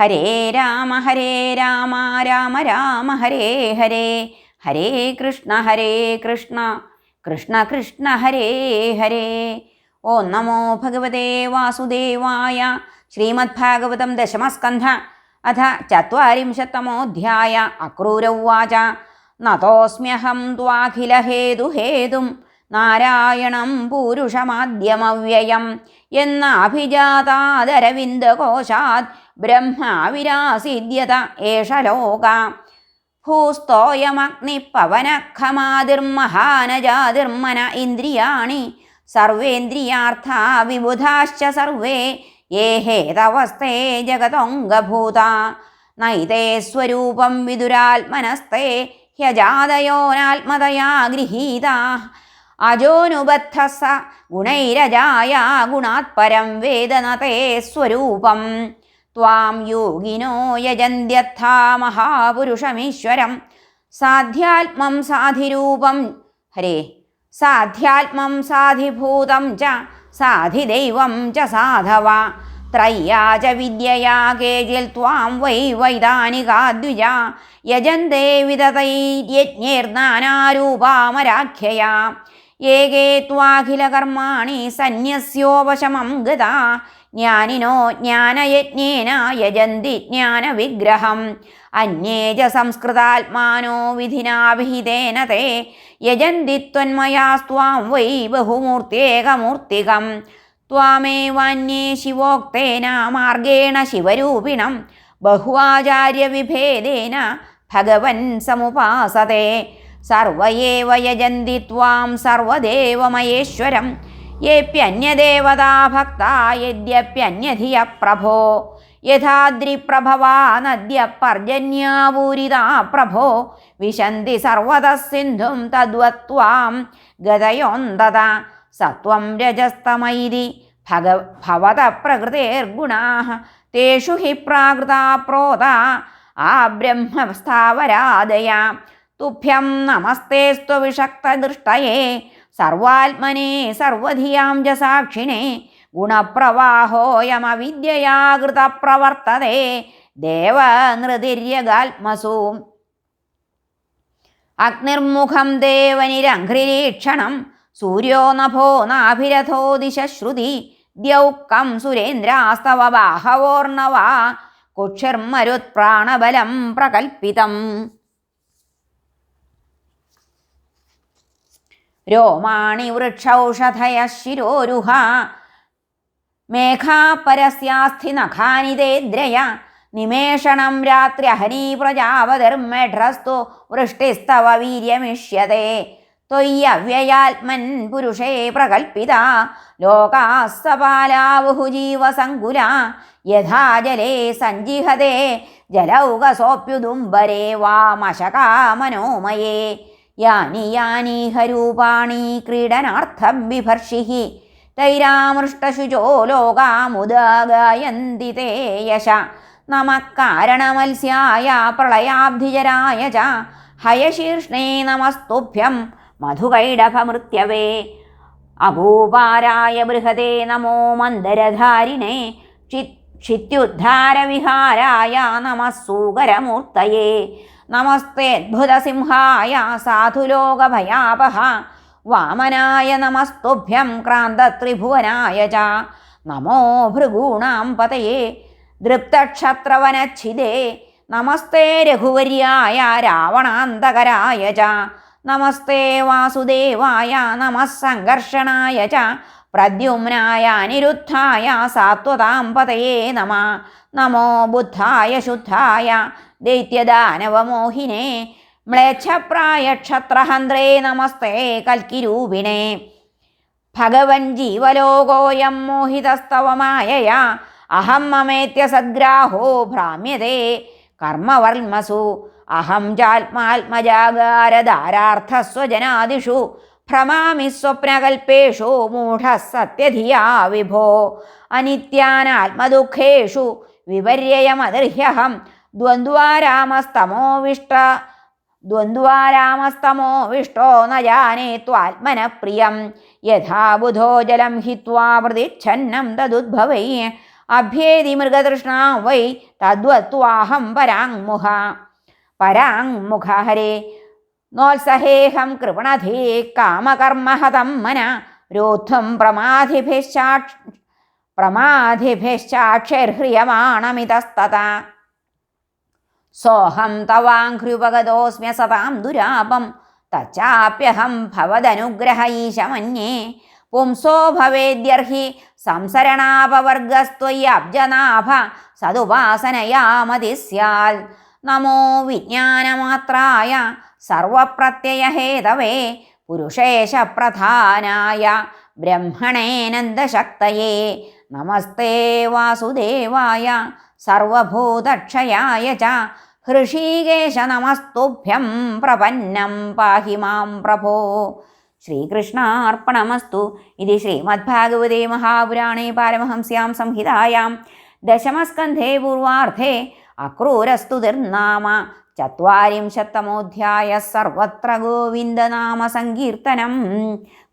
ഹരേ രാമ ഹരേ രാമ രാമ രാമ ഹരേ ഹരേ. ഹരേ കൃഷ്ണ ഹരേ കൃഷ്ണ. കൃഷ്ണ കൃഷ്ണ ഹരേ ഹരേ. ഓം നമോ ഭഗവതേ വാസുദേവായ ശ്രീമദ്ഭാഗവതം ദശമസ്കന്ധ അഥ ചത്വരിംശത്തമോऽധ്യായ അക്രൂരവാച. നതോസ്മ്യഹം ത്വാഖിലഹേതുഹേതും നാരായണം പൂരുഷമാദ്യമവ്യയം എന്നാഭിജാതാദരവിന്ദകോശാത് ബ്രഹ്മാവിരാസിദ്യത ഏഷ ലോക. ഭൂസ്തോയമഗ്നിപ്പവനഖമാതിർമഹാനജാതിർമന ഇന്ദ്രിയാണി. സർവേന്ദ്രിയാർത്ഥാ വിബുധാശ്ച സർവേ. ഏ ഹേതവസ്തേ ജഗതൊങ്കഭൂത നൈതേ സ്വരൂപം വിദുരാത്മനസ്തേ. ഹ്യജാതയോനാത്മതയാ ഗൃഹീതാ. അജോനുബദ്ധ സ ഗുണൈരജായ ഗുണാത്പരം വേദനതേ സ്വരൂപം. ത്വാം യോഗിനോ യജന്ത്യത്ഥാ മഹാപുരുഷമീശ്വരം. സാധ്യാത്മം സാധിരൂപം. ഹരേ സാധ്യാത്മം സാധിഭൂതം ച സാധിദൈവം ച സാധവ. ത്രയ്യാ ച വിദ്യയാ കേജിൽ ത്വാം വൈ വൈതാനികാ ദ്വിജ യജന്തേ വിതതൈര്യജ്ഞേർനാനാരൂപാമരാഖ്യയാ ഏകേ ത്വാഖിലകർമാണി സന്യസ്യോപശമം ഗതാ. ജ്ഞാനിനോ ജ്ഞാനയജ്ഞേന യജന്തി ജ്ഞാനവിഗ്രഹം. അന്യേജ സംസ്കൃതാത്മാനോ വിധിനാഭിഹിതേന തേ യജന്തി ത്വന്മയാസ്ത്വാം വൈ ബഹുമൂർത്തേകമൂർത്തികം. ത്വാമേവാന്യേ ശിവോക്തേന മാർഗേണ ശിവരൂപിണം. ബഹുവാചാര്യവിഭേദേന ഭഗവൻ സമുപാസതേ. സർവയേവ യജന്തി ത്വാം സർവദേവമയേശ്വരം. യേപ്യന്യദേവതാ ഭക്താ യദ്യപ്യന്യധിയ പ്രഭോ യഥാദ്രിപ്രഭവാ നദ്യ പർജന്യാവൂരിതാ പ്രഭോ വിശന്തി സർവത സിന്ധും തദ്വത്വാം ഗതയോന്തത സത്വം രജസ്തമൈതി ഭഗ ഭവത പ്രകൃതേർഗുണാ തേഷു ഹി പ്രാകൃതാ പ്രോത. ആ ബ്രഹ്മസ്ഥാവരാദയ തുഭ്യം നമസ്തേസ്ത്വവിഷക്തദൃഷ്ടയേ സർവാത്മനെ സർവധിയാം ജസാക്ഷിണെ ഗുണപ്രവാഹോയമവിദ്യയാകൃതപ്രവർത്തതേ ദേവനൃതിര്യഗാത്മസൂം. അഗ്നിർമുഖം ദേവനിരഘ്രിരീക്ഷണം സൂര്യോ നഭോ നാഭിരഥോ ദിശശ്രുതി ദ്യൗക്കം സുരേന്ദ്രാസ്തവ ബാഹവോർണവ കുക്ഷിർമരുത്പ്രാണബലം പ്രകൽപ്പിതം. രോമാണി വൃക്ഷൗഷധയ ശിരോരുഹ മേഘാപരസ്യാസ്ഥി നഖാനി നിമേഷണം നിമേഷണം രാത്ര്യഹനീ പ്രജാപതിർമെഢ്രസ്തു വൃഷ്ടിസ്തവ വീര്യമിഷ്യതേ. ത്വയ്യവ്യയാത്മൻ പുരുഷേ പ്രകൽപ്പിത. ലോകാസ്സപാലാവുഹുജീവസങ്കുല യഥാ ജലേ സഞ്ജിഹതേ ജലൗകസോപ്യുദുംബരേ വാമശകാ മനോമയേ യാനി യാനീഹരൂപാണി ക്രീഡനാർത്ഥം ബിഭർഷിഹി തൈരാമൃഷ്ടശുചോ ലോകാമുദാഗായന്തി തേ യശ. നമക്കാരണമത്സ്യായ പ്രളയാബ്ധിജരായ ച. ഹയശീർഷ്ണേ നമസ്തുഭ്യം മധുകൈടഭമൃത്യവേ അഭൂപാരായ ബൃഹതേ നമോ മന്ദരധാരിണേ. ചിത് ക്ഷിത്യുദ്ധാരവിഹാരായ നമഃ സൂകരമൂർത്തയേ നമസ്തേദ്ഭുതസിംഹായ സാധുലോകഭയാപഹ. വാമനായ നമസ്തുഭ്യം ക്രാന്തത്രിഭുവനായ ച. നമോ ഭൃഗൂണാം പതയേ. ദൃപ്തക്ഷത്രവനച്ഛിദേ നമസ്തേ രഘുവര്യായ രാവണാന്തകരായ ച. നമസ്തേ വാസുദേവായ നമസ്സംഘർഷണായ ച. പ്രദ്യുമ്നായ അനിരുദ്ധായ സാത്വതാം പതയേ നമ. നമോ ബുദ്ധായ ശുദ്ധായ ദൈത്യദാനവമോഹിനേ. മ്ലേച്ഛപ്രായ ക്ഷത്രഹന്ത്രേ നമസ്തേ കൽക്കിരൂപിണേ. ഭഗവൻ ജീവലോകോയം മോഹിതസ്തവമായ അഹം മമേത്യ സദ്ഗ്രാഹോ ഭ്രാമ്യതേ. കർമ്മവർമ്മസു. അഹം ചാത്മാത്മജാഗാരധാരാർത്ഥസ്വജനാദിഷു ഭ്രമാമി സ്വപ്നകൽപ്പേഷു മൂഢ സത്യധിയാ വിഭോ അനിത്യാനാത്മദുഃഖേഷു വിപര്യയമദർഹ്യഹം ദ്വന്ദ്വാരാമസ്തമോവിഷ്ട ദ്വന്ദ്വാരാമസ്തമോ വിഷ്ടോ ന ജാനേ ത്വാത്മന പ്രിയം യഥാ ബുധോ ജലം ഹിത്വാ പ്രതിച്ഛന്നം തദുദ്ഭവൈ അഭ്യേതി മൃഗതൃഷ്ണ വൈ തദ്വത്വാഹം പരാങ്മുഖ പരാങ്മുഖ ഹരേ നോത്സഹേഹം കൃപണധീ കാമകർമ്മഹതം മന രോദ്ധം പ്രമാധിഭിശ്ചാക്ഷ പ്രമാധിഭിശ്ചാക്ഷൈർഹ്രിയമാണമിതസ്തത. സോഹം തവാഘ്ര്യുപഗതോസ്മ്യ സതാം ദുരാപം തച്ചാപ്യഹം ഭവദനുഗ്രഹ ഈശമന്യേ. പുംസോ ഭവേദ്യർഹി സംസരണാപവർഗസ്ത്വയ്യബ്ജനാഭ സതുപാസനയാമതി സ്യാൽ നമോ വിജ്ഞാനമാത്രായ സർവപ്രത്യയഹേതവേ പുരുഷേശ പ്രധാനായ ബ്രഹ്മണേനന്ദശക്തയേ. നമസ്തേ വാസുദേവായ സർവഭൂതക്ഷയായ ച ഹൃഷീകേശ നമസ്തുഭ്യം പ്രപന്നം പാഹി മാം പ്രഭോ. ശ്രീകൃഷ്ണാർപ്പണമസ്തു. ഇത് ശ്രീമദ്ഭാഗവതേ മഹാപുരാണേ പാരമഹംസ്യാം സംഹിതായാം ദശമസ്കന്ധേ പൂർവാർദ്ധേ അക്രൂരസ്തു ദുർനാമ ചത്വാരിംശത്തമോധ്യായ സർവത്ര ഗോവിന്ദനാമസങ്കീർത്തനം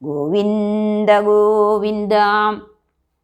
ഗോവിന്ദ ഗോവിന്ദ